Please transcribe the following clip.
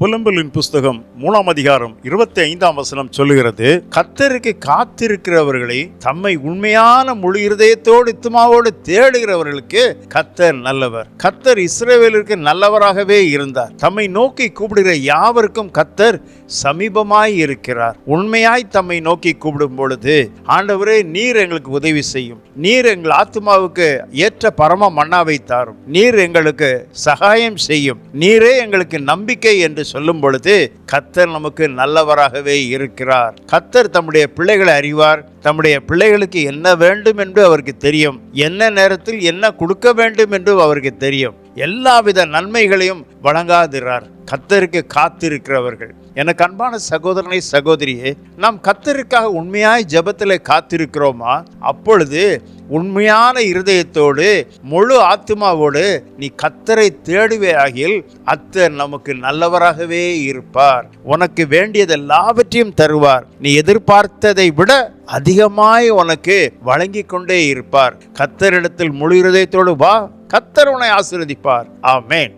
புலம்பலின் புஸ்தகம் மூணாம் அதிகாரம் இருபத்தி ஐந்தாம் வசனம் சொல்லுகிறது கத்தருக்கு காத்திருக்கிறவர்களை தம்மை உண்மையான முழு இருதயத்தோடு இத்துமாவோடு தேடுகிறவர்களுக்கு கத்தர் நல்லவர். கத்தர் இஸ்ரேவேலிற்கு நல்லவராகவே இருந்தார். தம்மை நோக்கி கூப்பிடுகிற யாவருக்கும் கத்தர் சமீபமாய் இருக்கிறார். உண்மையாய் தம்மை நோக்கி கூப்பிடும் பொழுது ஆண்டவரே நீர் எங்களுக்கு உதவி செய்யும். நீர் எங்கள் ஆத்மாவுக்கு ஏற்ற பரம மன்னாவை தாரும். நீர் எங்களுக்கு சகாயம் செய்யும். நீரே எங்களுக்கு நம்பிக்கை என்று சொல்லும் பொழுது கத்தர் நமக்கு நல்லவராகவே இருக்கிறார். கத்தர் தம்முடைய பிள்ளைகளை அறிவார். தம்முடைய பிள்ளைகளுக்கு என்ன வேண்டும் என்று அவருக்கு தெரியும். என்ன நேரத்தில் என்ன கொடுக்க வேண்டும் என்று அவருக்கு தெரியும். எல்லாவித நன்மைகளையும் வழங்காதிரார் கத்தருக்கு காத்திருக்கிறவர்கள். எனக்கு அன்பான சகோதரனை சகோதரியே நாம் கத்தருக்காக உண்மையாய் ஜெபத்தில் காத்திருக்கிறோமா? அப்பொழுது உண்மையான இருதயத்தோடு முழு ஆத்மாவோடு நீ கத்தரை தேடுவே ஆகில் அத்தர் நமக்கு நல்லவராகவே இருப்பார். உனக்கு வேண்டியது எல்லாவற்றையும் தருவார். நீ எதிர்பார்த்ததை விட அதிகமாய் உனக்கு வழங்கி கொண்டே இருப்பார். கத்தரிடத்தில் முழு இருதயத்தோடு வா. கத்தர் உன்னை ஆசீர்வதிப்பார். ஆமேன்.